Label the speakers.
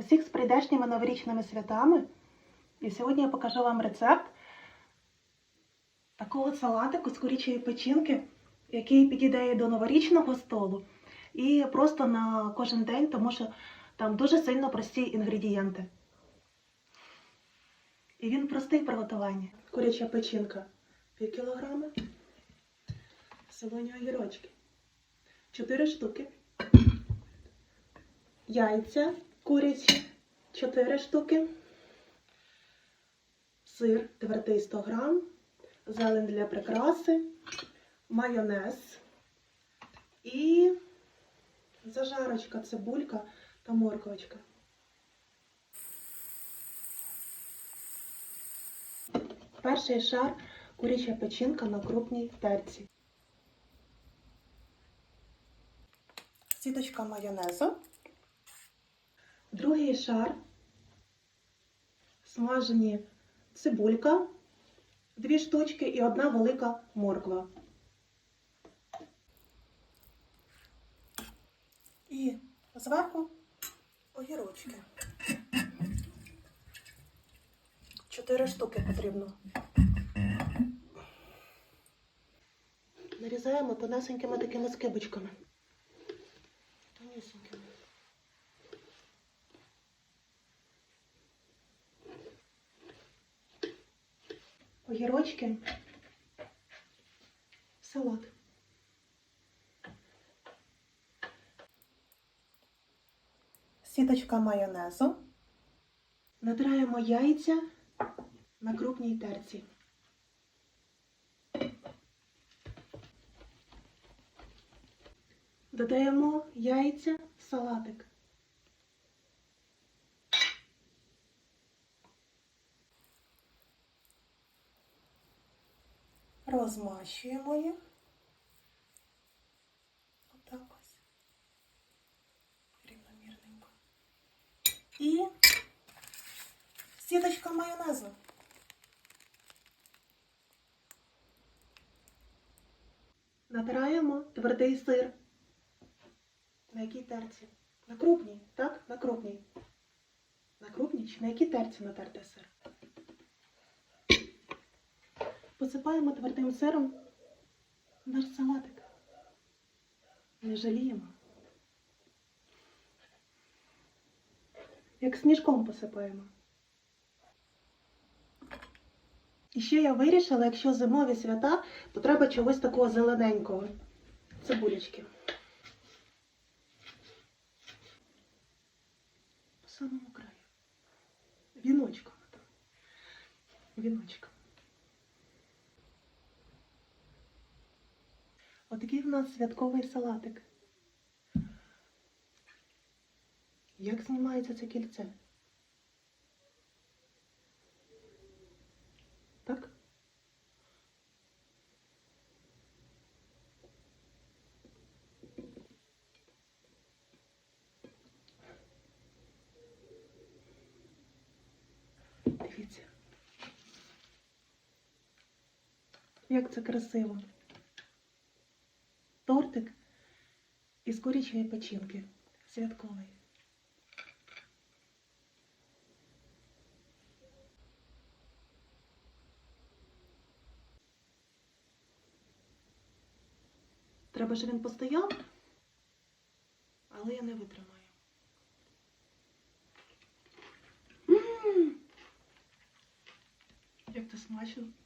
Speaker 1: Усіх з прийдешніми новорічними святами. І сьогодні я покажу вам рецепт такого салатику з курячої печінки, який підійде до новорічного столу, і просто на кожен день, тому що там дуже сильно прості інгредієнти. І він простий в приготуванні. Куряча печінка пів кілограми, солоні огірочки 4 штуки, яйця курячі 4 штуки, сир твердий 100 грам, зелень для прикраси, майонез і зажарочка, цибулька та морковочка. Перший шар куряча печінка на крупній терці. Сіточка майонезу. Другий шар смажені цибулька, дві штучки і одна велика морква. І зверху огірочки. Чотири штуки потрібно. Нарізаємо тонесенькими такими скибочками. Тонесенькими. Огірочки. Салат. Сіточка майонезу. Натираємо яйця на крупній терці. Додаємо яйця в салатик. Розмащуємо їх. Отак ось. Рівномірненько. І сіточка майонезу. Натираємо твердий сир. На якій терці? На крупній, так? На крупній. На крупній чи на якій терці натертий сир? Посипаємо твердим сиром наш салатик. Не жаліємо. Як сніжком посипаємо. І ще я вирішила, якщо зимові свята, то треба чогось такого зелененького. Цибулечки. По самому краю. Віночком. Віночком. Отакий в нас святковий салатик. Як знімається це кільце? Так? Дивіться. Як це красиво. Тортик із курячої печінки. Святковий. Треба, щоб він постояв, але я не витримаю. Як це смачно.